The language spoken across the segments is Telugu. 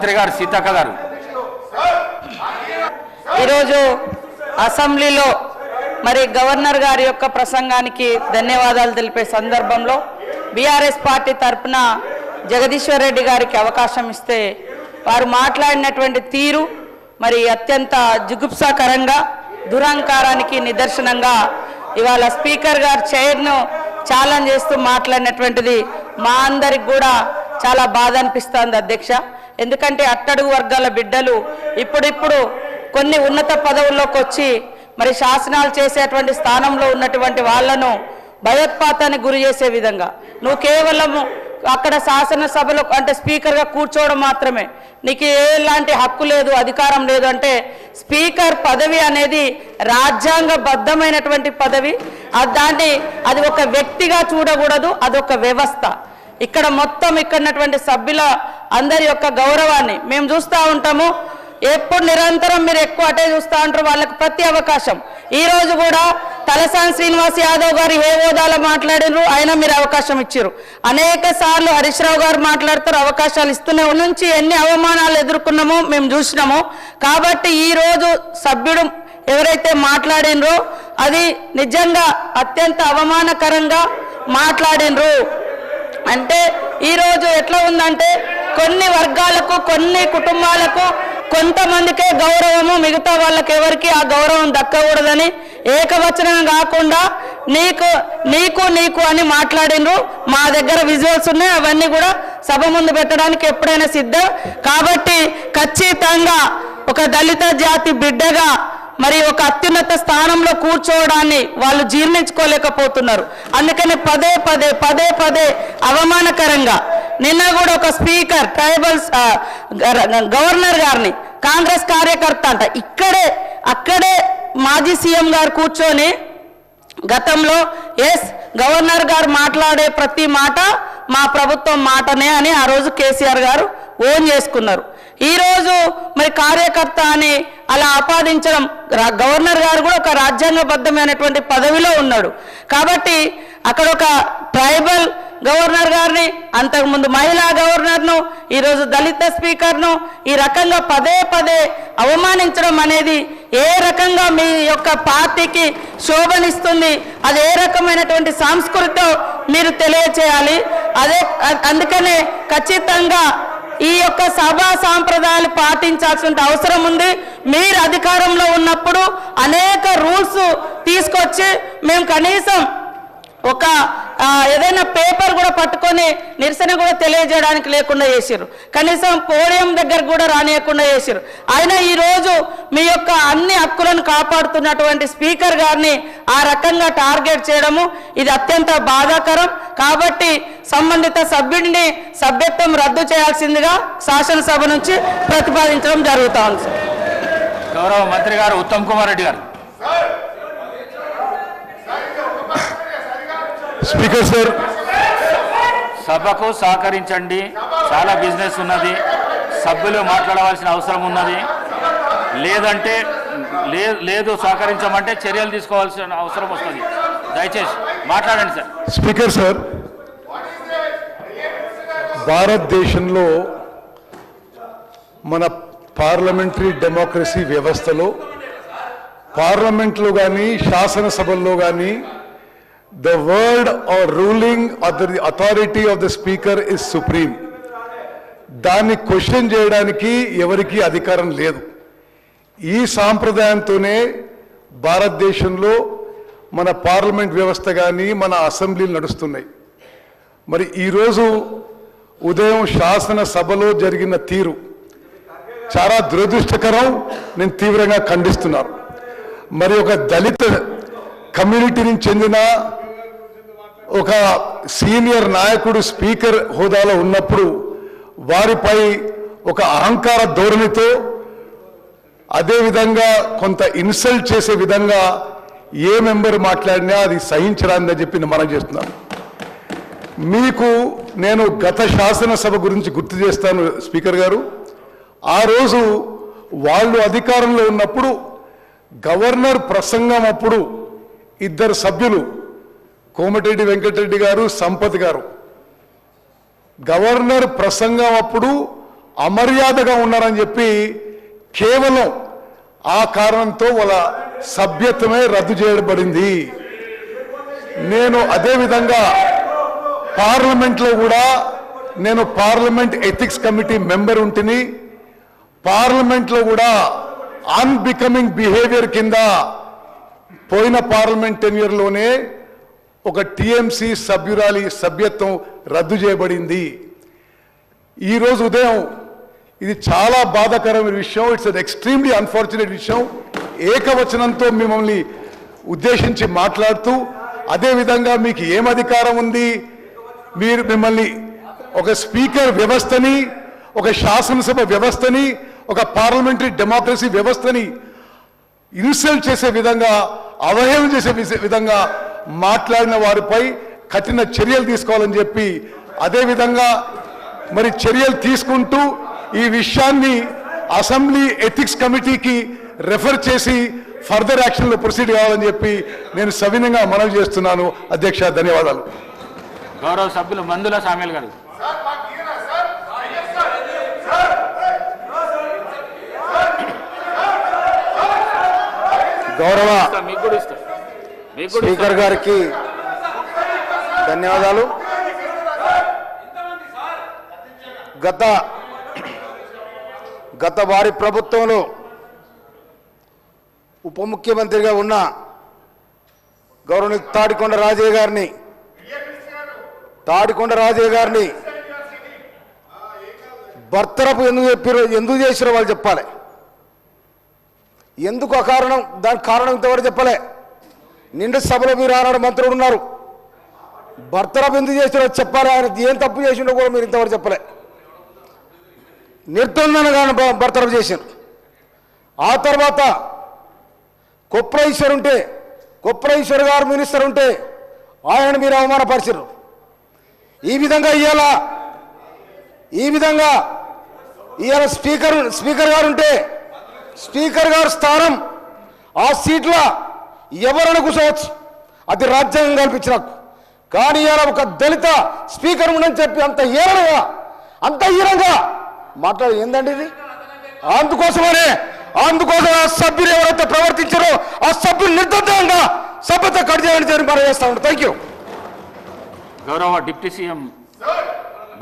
మంత్రి గారు సీతక్క గారు. ఈరోజు అసెంబ్లీలో మరి గవర్నర్ గారి యొక్క ప్రసంగానికి ధన్యవాదాలు తెలిపే సందర్భంలో బీఆర్ఎస్ పార్టీ తరపున జగదీశ్వర్ రెడ్డి గారికి అవకాశం ఇస్తే వారు మాట్లాడినటువంటి తీరు మరి అత్యంత జుగుప్సాకరంగా దురహంకారానికి నిదర్శనంగా ఇవాళ స్పీకర్ గారు చైర్ను ఛాలెంజ్ చేస్తూ మాట్లాడినటువంటిది మా అందరికి కూడా చాలా బాధ అనిపిస్తుంది అధ్యక్ష. ఎందుకంటే అట్టడుగు వర్గాల బిడ్డలు ఇప్పుడిప్పుడు కొన్ని ఉన్నత పదవుల్లోకి వచ్చి మరి శాసనాలు చేసేటువంటి స్థానంలో ఉన్నటువంటి వాళ్ళను భయోత్పాతానికి గురి చేసే విధంగా. నువ్వు కేవలము అక్కడ శాసనసభలో అంటే స్పీకర్గా కూర్చోవడం మాత్రమే. నీకు ఎలాంటి హక్కు లేదు అధికారం లేదు అంటే స్పీకర్ పదవి అనేది రాజ్యాంగబద్ధమైనటువంటి పదవి. అది దాన్ని అది ఒక వ్యక్తిగా చూడకూడదు అదొక వ్యవస్థ. ఇక్కడ మొత్తం ఇక్కడ ఉన్నటువంటి సభ్యుల అందరి యొక్క గౌరవాన్ని మేము చూస్తూ ఉంటాము. ఎప్పుడు నిరంతరం మీరు ఎక్కువ అటే చూస్తూ ఉంటారు వాళ్ళకి ప్రతి అవకాశం. ఈ రోజు కూడా తలసాని శ్రీనివాస్ యాదవ్ గారు ఏ హోదాలో మాట్లాడినారు ఆయన మీరు అవకాశం ఇచ్చారు అనేక సార్లు హరీష్ రావు గారు మాట్లాడుతారు అవకాశాలు ఇస్తూనే నుంచి ఎన్ని అవమానాలు ఎదుర్కొన్నామో మేము చూసినాము. కాబట్టి ఈ రోజు సభ్యుడు ఎవరైతే మాట్లాడినరో అది నిజంగా అత్యంత అవమానకరంగా మాట్లాడినరు. అంటే ఈరోజు ఎట్లా ఉందంటే కొన్ని వర్గాలకు కొన్ని కుటుంబాలకు కొంతమందికే గౌరవము మిగతా వాళ్ళకి ఎవరికి ఆ గౌరవం దక్కకూడదని ఏకవచనం కాకుండా నీకు నీకు నీకు అని మాట్లాడినరు. మా దగ్గర విజువల్స్ ఉన్నాయి అవన్నీ కూడా సభ ముందు పెట్టడానికి ఎప్పుడైనా సిద్ధం. కాబట్టి ఖచ్చితంగా ఒక దళిత జాతి బిడ్డగా మరి ఒక అత్యున్నత స్థానంలో కూర్చోవడాన్ని వాళ్ళు జీర్ణించుకోలేకపోతున్నారు. అందుకని పదే పదే పదే పదే అవమానకరంగా నిన్న కూడా ఒక స్పీకర్ ట్రైబల్స్ గవర్నర్ గారిని కాంగ్రెస్ కార్యకర్త అంట ఇక్కడే అక్కడే మాజీ సీఎం గారు కూర్చొని గతంలో ఎస్ గవర్నర్ గారు మాట్లాడే ప్రతి మాట మా ప్రభుత్వం మాటనే అని ఆ రోజు కేసీఆర్ గారు ఓన్ చేసుకున్నారు. ఈరోజు మరి కార్యకర్త అని అలా ఆపాదించడం గవర్నర్ గారు కూడా ఒక రాజ్యాంగబద్ధమైనటువంటి పదవిలో ఉన్నాడు. కాబట్టి అక్కడ ఒక ట్రైబల్ గవర్నర్ గారిని అంతకుముందు మహిళా గవర్నర్ను ఈరోజు దళిత స్పీకర్ను ఈ రకంగా పదే పదే అవమానించడం అనేది ఏ రకంగా మీ యొక్క పార్టీకి శోభనిస్తుంది అది ఏ రకమైనటువంటి సంస్కృతితో మీరు తెలియచేయాలి. అదే అందుకనే ఖచ్చితంగా ఈ యొక్క సభా సాంప్రదాయాలు పాటించాల్సిన అవసరం ఉంది. మీరు అధికారంలో ఉన్నప్పుడు అనేక రూల్స్ తీసుకొచ్చి మేము కనీసం ఒక ఏదైనా పేపర్ కూడా పట్టుకొని నిరసన కూడా తెలియజేయడానికి లేకుండా చేశారు కనీసం పోడియం దగ్గర కూడా రానియకుండా చేశారు అయినా ఈ రోజు మీ యొక్క అన్ని హక్కులను కాపాడుతున్నటువంటి స్పీకర్ గారిని ఆ రకంగా టార్గెట్ చేయడము ఇది అత్యంత బాధాకరం. కాబట్టి సంబంధిత సభ్యుడిని సభ్యత్వం రద్దు చేయాల్సిందిగా శాసనసభ నుంచి ప్రతిపాదించడం జరుగుతూ ఉంది గౌరవ మంత్రి గారు ఉత్తమ్ కుమార్ రెడ్డి గారు. Speaker sir. సభకు సహకరించండి. చాలా బిజినెస్ ఉన్నది. సభ్యులు మాట్లాడవలసిన అవసరం ఉన్నది. లేదంటే లేదు సహకరించమంటే చర్యలు తీసుకోవాల్సిన అవసరం వస్తుంది. దయచేసి మాట్లాడండి సార్. స్పీకర్ సార్ భారతదేశంలో మన పార్లమెంటరీ డెమోక్రసీ వ్యవస్థలో పార్లమెంట్లో కానీ శాసనసభల్లో కానీ the word or ruling or the authority of the speaker is supreme దాన్ని క్వశ్చన్ చేయడానికి ఎవరికీ అధికారం లేదు. ఈ సాంప్రదాయంతోనే భారతదేశంలో మన పార్లమెంట్ వ్యవస్థ కానీ మన అసెంబ్లీలు నడుస్తున్నాయి. మరి ఈరోజు ఉదయం శాసనసభలో జరిగిన తీరు చాలా దురదృష్టకరం నేను తీవ్రంగా ఖండిస్తున్నాను. మరి ఒక దళిత కమ్యూనిటీని చెందిన ఒక సీనియర్ నాయకుడు స్పీకర్ హోదాలో ఉన్నప్పుడు వారిపై ఒక అహంకార ధోరణితో అదేవిధంగా కొంత ఇన్సల్ట్ చేసే విధంగా ఏ మెంబర్ మాట్లాడినా అది సహించరాదని చెప్పి నేను మనం చేస్తున్నాను. మీకు నేను గత శాసనసభ గురించి గుర్తు చేస్తాను స్పీకర్ గారు. ఆ రోజు వాళ్ళు అధికారంలో ఉన్నప్పుడు గవర్నర్ ప్రసంగం అప్పుడు ఇద్దరు సభ్యులు కోమటిరెడ్డి వెంకటరెడ్డి గారు సంపత్ గారు. గవర్నర్ ప్రసంగం అప్పుడు అమర్యాదగా ఉన్నారని చెప్పి కేవలం ఆ కారణంతో వాళ్ళ సభ్యత్వమే రద్దు చేయబడింది. నేను అదే విధంగా పార్లమెంట్లో కూడా నేను పార్లమెంట్ ఎథిక్స్ కమిటీ మెంబర్ ఉంటిని పార్లమెంట్లో కూడా అన్బికమింగ్ బిహేవియర్ కింద పోయిన పార్లమెంట్ టెన్యూర్లోనే ఒక టీఎంసీ సభ్యురాలి సభ్యత్వం రద్దు చేయబడింది. ఈరోజు ఉదయం ఇది చాలా బాధాకరమైన విషయం ఇట్స్ అన్ ఎక్స్ట్రీమ్లీ అన్ఫార్చునేట్ విషయం. ఏకవచనంతో మిమ్మల్ని ఉద్దేశించి మాట్లాడుతూ అదేవిధంగా మీకు ఏం అధికారం ఉంది? మీరు మిమ్మల్ని ఒక స్పీకర్ వ్యవస్థని ఒక శాసనసభ వ్యవస్థని ఒక పార్లమెంటరీ డెమోక్రసీ వ్యవస్థని ఇన్సల్ట్ చేసే విధంగా అవహేళన చేసే విధంగా మాట్లాడిన వారిపై కఠిన చర్యలు తీసుకోవాలని చెప్పి అదేవిధంగా మరి చర్యలు తీసుకుంటూ ఈ విషయాన్ని అసెంబ్లీ ఎథిక్స్ కమిటీకి రెఫర్ చేసి ఫర్దర్ యాక్షన్లో ప్రొసీడ్ కావాలని చెప్పి నేను సవినంగా మనవి చేస్తున్నాను. అధ్యక్ష ధన్యవాదాలు. గౌరవ సభ్యులు మందుల సామ్యుల్ గారు. గౌరవ స్పీకర్ గారికి ధన్యవాదాలు. గత గత వారి ప్రభుత్వంలో ఉప ముఖ్యమంత్రిగా ఉన్న గౌరవనీయ తాడికొండ రాజయ్య గారిని తాడికొండ రాజయ్య గారిని భర్తరపు ఎందుకు చెప్పారో ఎందుకు చేసిరో వాళ్ళు చెప్పాలి. ఎందుకు అకారణం దానికి కారణం ఇంతవరకు చెప్పలే. నిండు సభలో మీరు ఆనాడు మంత్రులు ఉన్నారు. భర్తరపు ఎందుకు చేసిరో చెప్పాలి ఆయన ఏం తప్పు చేసిండో కూడా మీరు ఇంతవరకు చెప్పలే. నిర్దొందనగానే భ- భర్తరపు చేశారు. ఆ తర్వాత కొప్రైశ్వర్ ఉంటే కొప్రైశ్వర్ గారు మినిస్టర్ ఉంటే ఆయన మీరు అవమానపరిచారు ఈ విధంగా ఇవాళ ఈ విధంగా ఇవాళ స్పీకర్ స్పీకర్ గారు ఉంటే స్పీకర్ గారు స్థానం ఆ సీట్ల ఎవరైనా కూర్చోవచ్చు అది రాజ్యాంగం కల్పించిన హక్కు. కానీ ఇవాళ ఒక దళిత స్పీకర్ ఉండని చెప్పి అంత ఏరగా అంత హీనంగా మాట్లాడు ఏందండి ఇది? అందుకోసమనే అందుకోసం ఆ సభ్యులు ఎవరైతే ప్రవర్తించారో ఆ సభ్యులు నిర్దంతంగా సభ్యత కట్ చేయాలని చెప్పి మనం చేస్తా ఉంటాం థ్యాంక్ యూ గౌరవ డిప్యూటీ సీఎం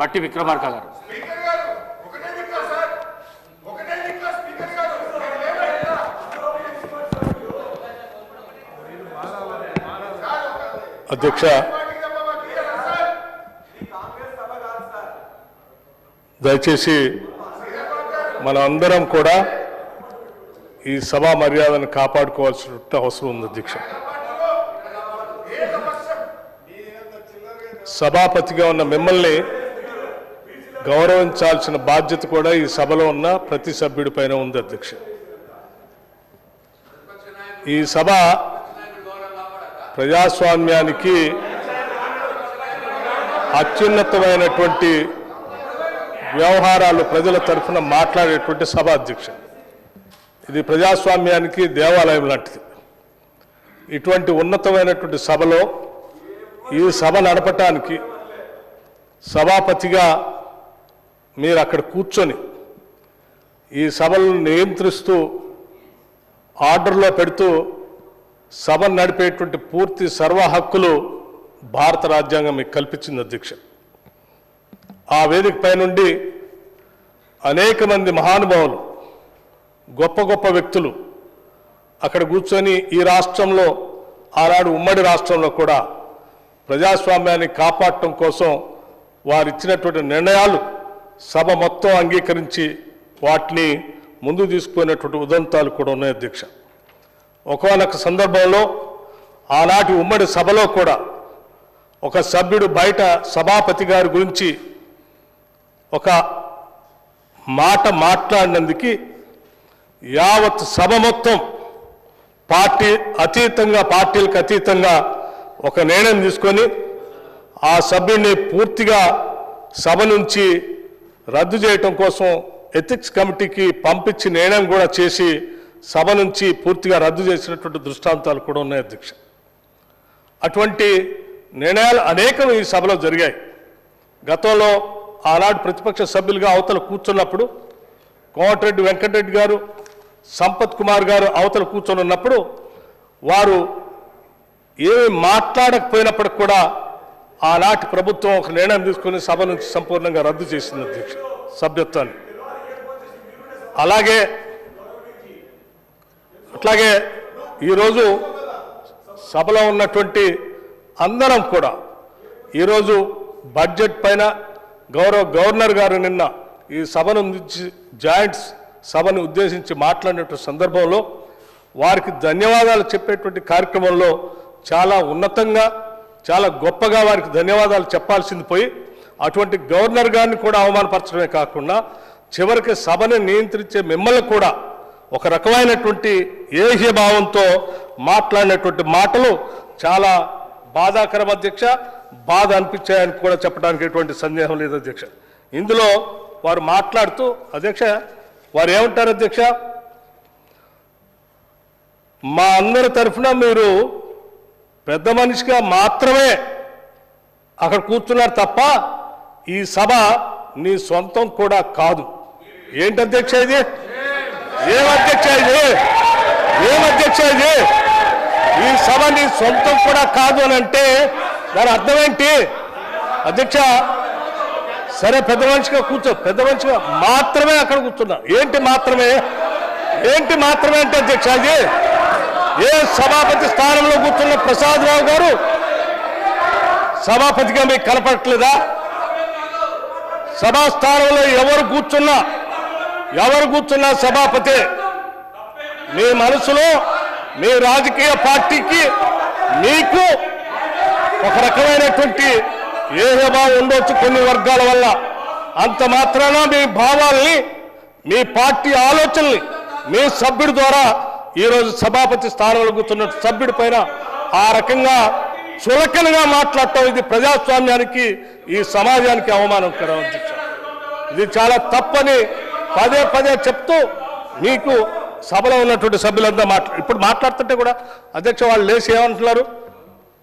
బట్టి విక్రమార్క గారు. అధ్యక్ష. దయచేసి మన అందరం కూడా ఈ సభా మర్యాదను కాపాడుకోవాల్సిన అవసరం ఉంది అధ్యక్ష. సభాపతిగా ఉన్న మిమ్మల్ని గౌరవించాల్సిన బాధ్యత కూడా ఈ సభలో ఉన్న ప్రతి సభ్యుడి పైన ఉంది అధ్యక్ష. ఈ సభ ప్రజాస్వామ్యానికి అత్యున్నతమైనటువంటి వ్యవహారాలు ప్రజల తరఫున మాట్లాడేటువంటి సభ అధ్యక్ష ఇది ప్రజాస్వామ్యానికి దేవాలయం లాంటిది. ఇటువంటి ఉన్నతమైనటువంటి సభలో ఈ సభ నడపటానికి సభాపతిగా మీరు అక్కడ కూర్చొని ఈ సభలను నియంత్రిస్తూ ఆర్డర్లో పెడుతూ సభను నడిపేటువంటి పూర్తి సర్వ హక్కులు భారత రాజ్యాంగం మీకు కల్పించింది అధ్యక్ష. ఆ వేదిక పైనుండి అనేక మంది మహానుభావులు గొప్ప గొప్ప వ్యక్తులు అక్కడ కూర్చొని ఈ రాష్ట్రంలో ఆనాడు ఉమ్మడి రాష్ట్రంలో కూడా ప్రజాస్వామ్యాన్ని కాపాడటం కోసం వారు ఇచ్చినటువంటి నిర్ణయాలు సభ మొత్తం అంగీకరించి వాటిని ముందు తీసుకుపోయినటువంటి ఉదంతాలు కూడా ఉన్నాయి అధ్యక్ష. ఒకనొక సందర్భంలో ఆనాటి ఉమ్మడి సభలో కూడా ఒక సభ్యుడు బయట సభాపతి గారి గురించి ఒక మాట మాట్లాడినందుకు యావత్ సభ మొత్తం పార్టీ అతీతంగా పార్టీలకు అతీతంగా ఒక నిర్ణయం తీసుకొని ఆ సభ్యుడిని పూర్తిగా సభ నుంచి రద్దు చేయటం కోసం ఎథిక్స్ కమిటీకి పంపించి నిర్ణయం కూడా చేసి సభ నుంచి పూర్తిగా రద్దు చేసినటువంటి దృష్టాంతాలు కూడా ఉన్నాయి అధ్యక్ష. అటువంటి నిర్ణయాలు అనేకం ఈ సభలో జరిగాయి. గతంలో ఆనాడు ప్రతిపక్ష సభ్యులుగా అవతల కూర్చున్నప్పుడు కోమటిరెడ్డి వెంకటరెడ్డి గారు సంపత్ కుమార్ గారు అవతల కూర్చొని ఉన్నప్పుడు వారు ఏమి మాట్లాడకపోయినప్పటికి కూడా ఆనాటి ప్రభుత్వం ఒక నిర్ణయం తీసుకుని సభ నుంచి సంపూర్ణంగా రద్దు చేసింది అధ్యక్ష సభ్యత్వాన్ని. అలాగే అట్లాగే ఈరోజు సభలో ఉన్నటువంటి అందరం కూడా ఈరోజు బడ్జెట్ పైన గౌరవ గవర్నర్ గారు నిన్న ఈ సభను జాయింట్స్ సభను ఉద్దేశించి మాట్లాడినటువంటి సందర్భంలో వారికి ధన్యవాదాలు చెప్పేటువంటి కార్యక్రమంలో చాలా ఉన్నతంగా చాలా గొప్పగా వారికి ధన్యవాదాలు చెప్పాల్సింది పోయి అటువంటి గవర్నర్ గారిని కూడా అవమానపరచడమే కాకుండా చివరికి సభను నియంత్రించే మిమ్మల్ని కూడా ఒక రకమైనటువంటి ఏహ్య భావంతో మాట్లాడినటువంటి మాటలు చాలా బాధాకరం అధ్యక్ష బాధ అనిపించాయని కూడా చెప్పడానికి ఎటువంటి సందేహం లేదు అధ్యక్ష. ఇందులో వారు మాట్లాడుతూ అధ్యక్ష వారు ఏమంటారు అధ్యక్ష? మా అందరి తరఫున మీరు పెద్ద మనిషిగా మాత్రమే అక్కడ కూర్చున్నారు తప్ప ఈ సభ నీ సొంతం కూడా కాదు. ఏంటి అధ్యక్ష ఇది? ఏం అధ్యక్ష ఇది? ఏం అధ్యక్ష ఇది? ఈ సభ నీ సొంతం కూడా కాదు అని అంటే దాని అర్థం ఏంటి? అధ్యక్ష సరే పెద్ద మనిషిగా కూర్చో. పెద్ద మనిషిగా మాత్రమే అక్కడ కూర్చున్నా. ఏంటి మాత్రమే? ఏంటి మాత్రమే అంటే అధ్యక్ష ఏ సభాపతి స్థానంలో కూర్చున్న ప్రసాద్ రావు గారు? సభాపతిగా మీకు కనపడట్లేదా? సభా స్థానంలో ఎవరు కూర్చున్నా? ఎవరు కూర్చున్నా సభాపతి? మీ మనసులో మీ రాజకీయ పార్టీకి మీకు ఒక రకమైనటువంటి ఏహభావం ఉండొచ్చు కొన్ని వర్గాల వల్ల. అంత మాత్రాన మీ భావాల్ని మీ పార్టీ ఆలోచనల్ని మీ సభ్యుడి ద్వారా ఈరోజు సభాపతి స్థానంలో కూర్చున్న సభ్యుడి పైన ఆ రకంగా చులకనగా మాట్లాడటం ఇది ప్రజాస్వామ్యానికి ఈ సమాజానికి అవమానకరం అధ్యక్ష ఇది చాలా తప్పని పదే పదే చెప్తూ మీకు సభలో ఉన్నటువంటి సభ్యులంతా మాట్లా ఇప్పుడు మాట్లాడుతుంటే కూడా అధ్యక్ష వాళ్ళు లేచి ఏమంటున్నారు?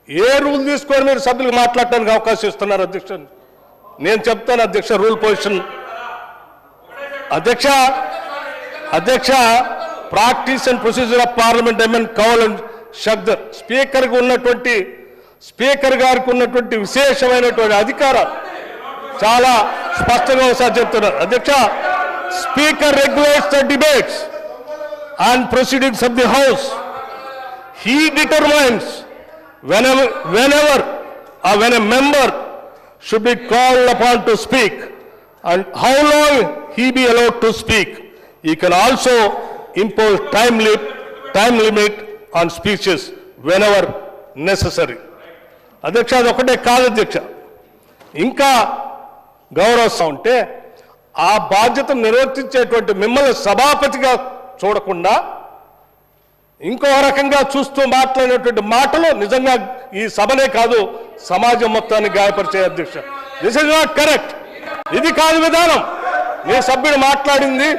ఏ రూల్ తీసుకొని మీరు సభ్యులకు మాట్లాడటానికి అవకాశం ఇస్తున్నారు అధ్యక్ష? నేను చెప్తాను అధ్యక్ష రూల్ పొజిషన్. అధ్యక్ష అధ్యక్ష practice and procedure of parliament M N Kaul and Shakdher. స్పీకర్కి ఉన్నటువంటి స్పీకర్ గారికి ఉన్నటువంటి విశేషమైనటువంటి అధికారాలు చాలా స్పష్టంగా ఒకసారి చెప్తున్నారు. అధ్యక్ష Speaker regulates the debates and proceedings of the House. he determines whenever, whenever or when a member should be called upon to speak and how long he be allowed to speak. He can also impose time, li- time limit on speeches whenever necessary. అధ్యక్ష అది ఒకటే కాదు అధ్యక్ష ఇంకా గౌరవిస్తా ఉంటే ఆ బాధ్యతను నిర్వర్తించేటువంటి మిమ్మల్ని సభాపతిగా చూడకుండా ఇంకో రకంగా చూస్తూ మాట్లాడినటువంటి మాటలు నిజంగా ఈ సభనే కాదు సమాజం మొత్తాన్ని గాయపరిచే అధ్యక్ష. దిస్ ఇస్ నాట్ కరెక్ట్ ఇది కాదు విధానం. మీ సభ్యుడు మాట్లాడింది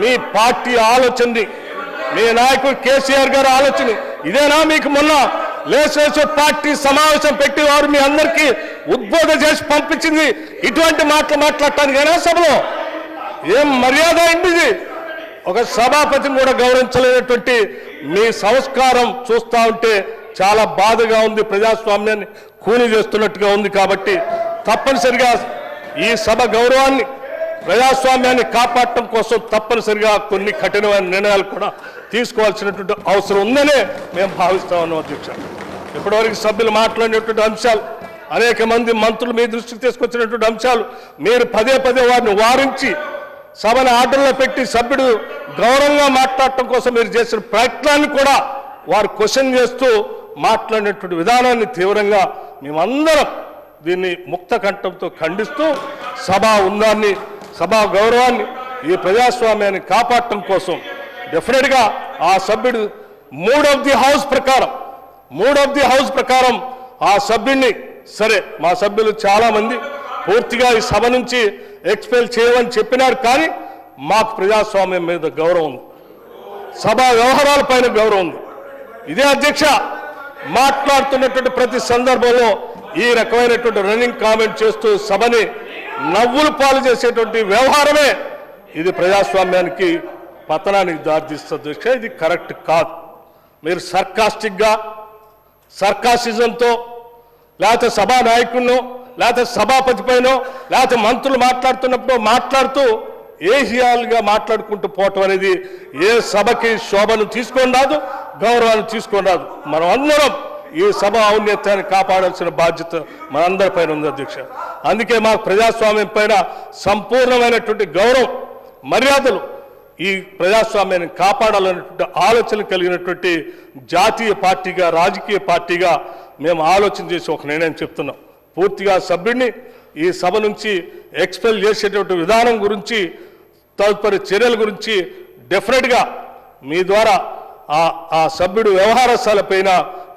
మీ పార్టీ ఆలోచనది మీ నాయకుడు కేసీఆర్ గారు ఆలోచన ఇదేనా మీకు మొన్న లేసేసే పార్టీ సమావేశం పెట్టి వారు మీ అందరికీ ఉద్బోధ చేసి పంపించింది. ఇటువంటి మాటలు మాట్లాడటానికైనా సభలో? ఏం మర్యాద అయింది ఒక సభాపతిని కూడా గౌరవించలేనటువంటి మీ సంస్కారం చూస్తా ఉంటే చాలా బాధగా ఉంది ప్రజాస్వామ్యాన్ని కూని చేస్తున్నట్టుగా ఉంది కాబట్టి తప్పనిసరిగా ఈ సభ గౌరవాన్ని ప్రజాస్వామ్యాన్ని కాపాడటం కోసం తప్పనిసరిగా కొన్ని కఠినమైన నిర్ణయాలు కూడా తీసుకోవాల్సినటువంటి అవసరం ఉందనే మేము భావిస్తా ఉన్నాం అధ్యక్ష. ఇప్పటివరకు సభ్యులు మాట్లాడినటువంటి అంశాలు అనేక మంది మంత్రులు మీ దృష్టికి తీసుకొచ్చినటువంటి అంశాలు మీరు పదే పదే వారిని వారించి సభను ఆర్డర్లో పెట్టి సభ్యుడు గౌరవంగా మాట్లాడటం కోసం మీరు చేసిన ప్రయత్నాన్ని కూడా వారు క్వశ్చన్ చేస్తూ మాట్లాడినటువంటి విధానాన్ని తీవ్రంగా మేమందరం దీన్ని ముక్త కంఠంతో ఖండిస్తూ సభ ఉందాన్ని సభా గౌరవాన్ని ఈ ప్రజాస్వామ్యాన్ని కాపాడటం కోసం డెఫినెట్గా ఆ సభ్యుడు మూడ్ ఆఫ్ ది హౌస్ ప్రకారం మూడ్ ఆఫ్ ది హౌస్ ప్రకారం ఆ సభ్యుడిని సరే మా సభ్యులు చాలామంది పూర్తిగా ఈ సభ నుంచి ఎక్స్పెల్ చేయమని చెప్పినారు కానీ మాకు ప్రజాస్వామ్యం మీద గౌరవం ఉంది. సభా వ్యవహారాల పైన గౌరవం ఉంది. ఇదే అధ్యక్ష మాట్లాడుతున్నటువంటి ప్రతి సందర్భంలో ఈ రకమైనటువంటి రన్నింగ్ కామెంట్ చేస్తూ సభని నవ్వులు పాలు చేసేటువంటి వ్యవహారమే ఇది ప్రజాస్వామ్యానికి పతనానికి దారితీస్తుంది. ఇది కరెక్ట్ కాదు. మీరు సర్కాస్టిక్గా సర్కాసిజంతో లేకపోతే సభా నాయకుడినో లేకపోతే సభాపతి పైనో లేకపోతే మంత్రులు మాట్లాడుతున్నప్పుడు మాట్లాడుతూ ఏహియాలుగా మాట్లాడుకుంటూ పోవటం అనేది ఏ సభకి శోభను తీసుకొని రాదు గౌరవాన్ని తీసుకొని రాదు. మనం అందరం ఈ సభ ఔన్నత్యాన్ని కాపాడాల్సిన బాధ్యత మనందరి పైన ఉంది అధ్యక్ష. అందుకే మాకు ప్రజాస్వామ్యం పైన సంపూర్ణమైనటువంటి గౌరవం మర్యాదలు ఈ ప్రజాస్వామ్యాన్ని కాపాడాలనేటువంటి ఆలోచన కలిగినటువంటి జాతీయ పార్టీగా రాజకీయ పార్టీగా మేము ఆలోచన చేసి ఒక నిర్ణయం చెప్తున్నాం. పూర్తిగా సభ్యుడిని ఈ సభ నుంచి ఎక్స్పెల్ చేసేటువంటి విధానం గురించి తదుపరి చర్యల గురించి డెఫినెట్గా మీ ద్వారా ఆ ఆ సభ్యుడు వ్యవహారశాలపైన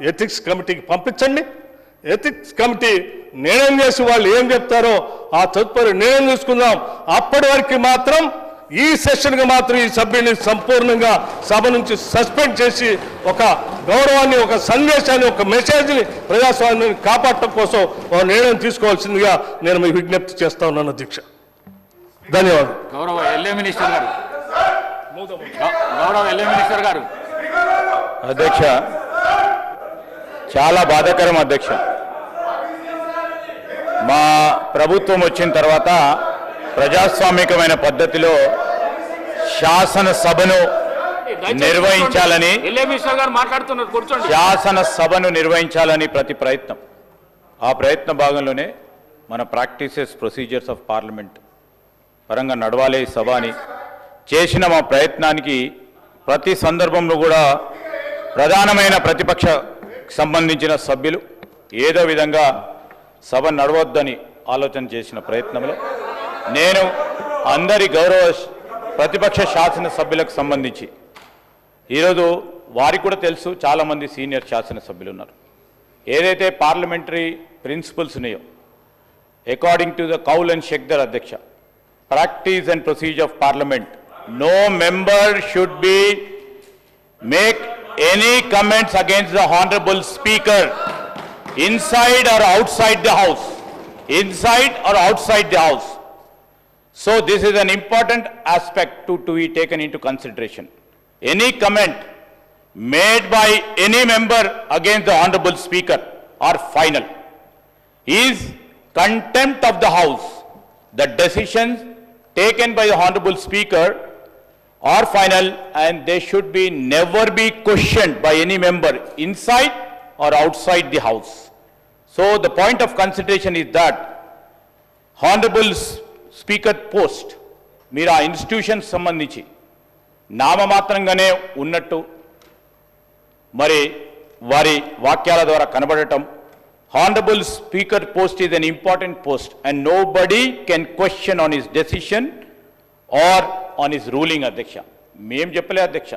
ఎథిక్స్ కమిటీకి పంపించండి. ఎథిక్స్ కమిటీ నిర్ణయం చేసి వాళ్ళు ఏం చెప్తారో ఆ తదుపరి నిర్ణయం తీసుకుందాం. అప్పటి వరకు మాత్రం ఈ సెషన్కి మాత్రం ఈ సభ్యుని సంపూర్ణంగా సభ నుంచి సస్పెండ్ చేసి ఒక గౌరవాన్ని ఒక సందేశాన్ని ఒక మెసేజ్ని ప్రజాస్వామ్యాన్ని కాపాడటం కోసం ఒక నిర్ణయం తీసుకోవాల్సిందిగా నేను మీ విజ్ఞప్తి చేస్తా ఉన్నాను అధ్యక్ష. ధన్యవాదాలు. గౌరవ ఎల్ఏ మినిస్టర్ గారు. గౌరవ ఎల్ఏ మినిస్టర్ గారు. అధ్యక్ష చాలా బాధాకరం అధ్యక్ష. మా ప్రభుత్వం వచ్చిన తర్వాత ప్రజాస్వామికమైన పద్ధతిలో శాసనసభను నిర్వహించాలని శాసనసభను నిర్వహించాలని ప్రతి ప్రయత్నం. ఆ ప్రయత్న భాగంలోనే మన ప్రాక్టీసెస్ ప్రొసీజర్స్ ఆఫ్ పార్లమెంట్ పరంగా నడవాలి సభ అని చేసిన మా ప్రయత్నానికి ప్రతి సందర్భంలో కూడా ప్రధానమైన ప్రతిపక్ష సంబంధించిన సభ్యులు ఏదో విధంగా సభ నడవద్దని ఆలోచన చేసిన ప్రయత్నంలో నేను అందరి గౌరవ ప్రతిపక్ష శాసన సభ్యులకు సంబంధించి ఈరోజు వారికి కూడా తెలుసు చాలామంది సీనియర్ శాసనసభ్యులు ఉన్నారు. ఏదైతే పార్లమెంటరీ ప్రిన్సిపల్స్ ఉన్నాయో according to the Kaul and Shakdher అధ్యక్ష practice and procedure of parliament no member should be make any comments against the Honorable Speaker inside or outside the House. Inside or outside the House. So this is an important aspect to, to be taken into consideration. Any comment made by any member against the Honorable Speaker or final is contempt of the House. The decisions taken by the Honorable Speaker are final and they should be never be questioned by any member inside or outside the house. So the point of consideration is that honourable speaker post మీరు ఆ ఇన్స్టిట్యూషన్ సంబంధించి నామమాత్రంగానే ఉన్నట్టు మరి వారి వాక్యాల ద్వారా కనబడటం honourable speaker post is an important post and nobody can question on his decision or on his ruling అధ్యక్ష. మేం చెప్పలే అధ్యక్ష.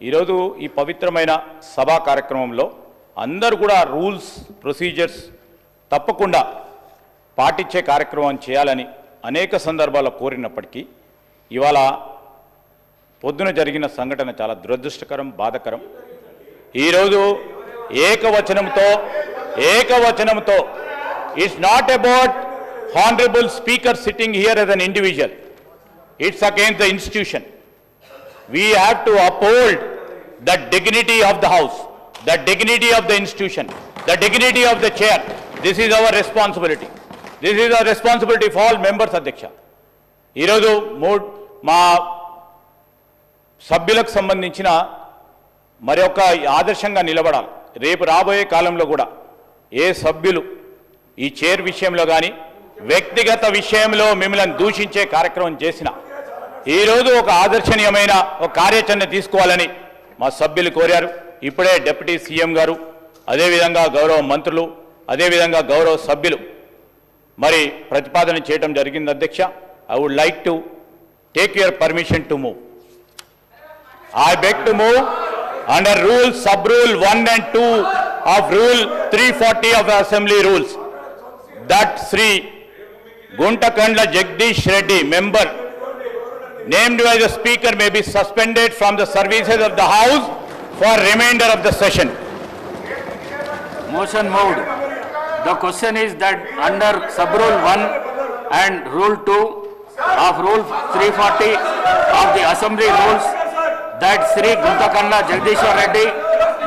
ఈరోజు ఈ పవిత్రమైన సభా కార్యక్రమంలో అందరూ కూడా రూల్స్ ప్రొసీజర్స్ తప్పకుండా పాటించే కార్యక్రమం చేయాలని అనేక సందర్భాల్లో కోరినప్పటికీ ఇవాళ పొద్దున జరిగిన సంఘటన చాలా దురదృష్టకరం బాధకరం. ఈరోజు ఏకవచనంతో ఏకవచనంతో it's not about honourable speaker sitting here as an individual it's against the institution we have to uphold the dignity of the house the dignity of the institution the dignity of the chair this is our responsibility this is our responsibility fellow members అధ్యక్ష ఈరోజు మూడ్ మా సభ్యులకు సంబంధించిన మరి ఒక ఆదర్శంగా నిలబడాలి. రేపు రాబోయే కాలంలో కూడా ఏ సభ్యులు ఈ చైర్ విషయంలో కానీ వ్యక్తిగత విషయంలో మిమ్మల్ని దూషించే కార్యక్రమం చేసిన ఈరోజు ఒక ఆదర్శనీయమైన ఒక కార్యాచరణ తీసుకోవాలని మా సభ్యులు కోరారు. ఇప్పుడే డిప్యూటీ సీఎం గారు అదేవిధంగా గౌరవ మంత్రులు అదేవిధంగా గౌరవ సభ్యులు మరి ప్రతిపాదన చేయడం జరిగింది అధ్యక్ష. I would like to take your permission to move. I beg to move under rule sub rule one and two of rule three forty of assembly rules. That Shri Guntakandla Jagdish Reddy, member named by the speaker may be suspended from the services of the house for remainder of the session. Motion moved. The question is that under sub-rule 1 and Rule 2 of Rule 340 of the Assembly Rules that Sri Guntakalla Jagdishwar Reddy,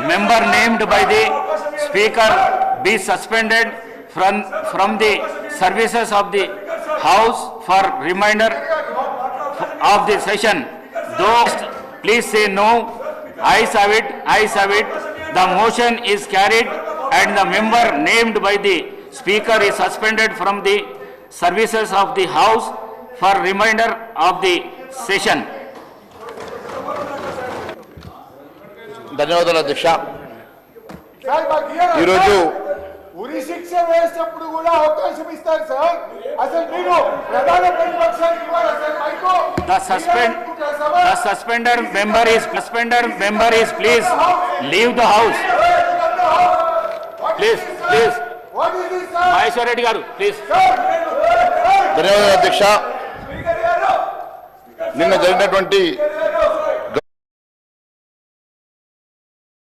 member named by the Speaker, be suspended from, from the services of the House for remainder of the session. Those, please say no. Ayes have it, ayes have it. The motion is carried and the member named by the speaker is suspended from the services of the house for remainder of the session. ధన్యవాదాలు అధ్యక్ష సార్ మాకు ఇయ్యరా ఈరోజు సార్? ఉరి శిక్ష వేసినప్పుడు కూడా అవకాశం ఇస్తారు సార్ అసలు మీరు ప్రధాన ప్రతిపక్షానికి ఇవ్వాలా sir mike The suspend, the suspended member is, suspended member is please leave the house. Please, please. What is this sir Maheshwar Reddy garu, please. ధన్యవాదాలు అధ్యక్ష నిన్న జరిగినటువంటి